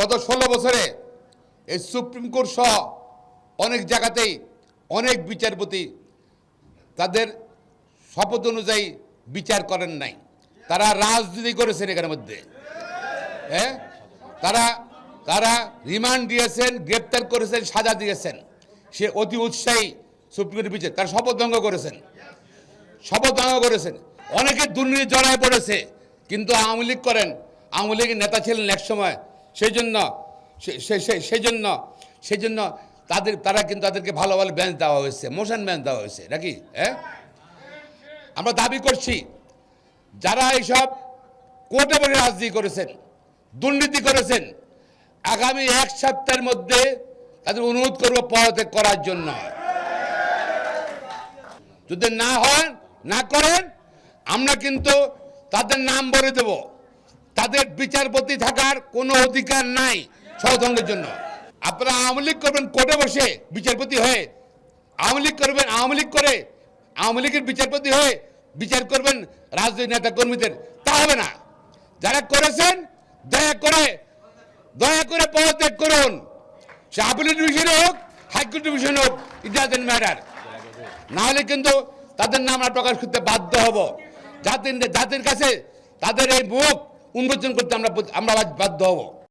গত ষোলো বছরে এই সুপ্রিম কোর্ট সহ অনেক জায়গাতেই অনেক বিচারপতি তাদের শপথ অনুযায়ী বিচার করেন নাই। তারা রাজনীতি করেছেন এখানের মধ্যে। হ্যাঁ? তারা তারা রিমান্ড দিয়েছেন, গ্রেপ্তার করেছেন, সাজা দিয়েছেন। সে অতি উৎসাহী সুপ্রিম কোর্টের বিচার। তারা শপথ ভঙ্গ করেছেন। শপথ ভঙ্গ করেছেন। অনেকে দুর্নীতি জড়ায় পড়েছে। কিন্তু আওয়ামী লীগ করেন। আওয়ামী লীগের নেতা ছিলেন এক সময় সেই জন্য সেই জন্য সেই জন্য তাদের, তারা কিন্তু তাদেরকে ভালো ভালো বেঞ্চ দেওয়া হয়েছে মোশন বেঞ্চ দেওয়া হয়েছে, নাকি? হ্যাঁ? আমরা দাবি করছি, যারা এইসব কোর্টে বসে রাজনীতি করেছেন, দুর্নীতি করেছেন, আগামী এক সপ্তাহের মধ্যে তাদের অনুরোধ করব পদত্যাগ করার জন্য। যদি না হয়, না করেন, আমরা কিন্তু তাদের নাম বলে দেব। তাদের বিচারপতি থাকার কোনো অধিকার নাই সহসঙ্গের জন্য। আপনারা আওয়ামী লীগ করবেন কোর্টে বসে বিচারপতি হয়ে, আওয়ামী লীগ করবেন আওয়ামী লীগ করে, আওয়ামী লীগের বিচারপতি হয়ে বিচার করবেন রাজনৈতিক নেতা কর্মীদের। তা হবে না। যারা করেছেন, দয়া করে দয়া করে পদত্যাগ করুন। সে আপিলের ডিভিশন হোক হাইকোর্ট ডিভিশন হোক ইট ম্যাটার নাহলে কিন্তু তাদের নাম আমরা প্রকাশ করতে বাধ্য হব। জাতির জাতির কাছে তাদের এই মুখ উন্মোচন করতে আমরা আমরা বাধ্য হব।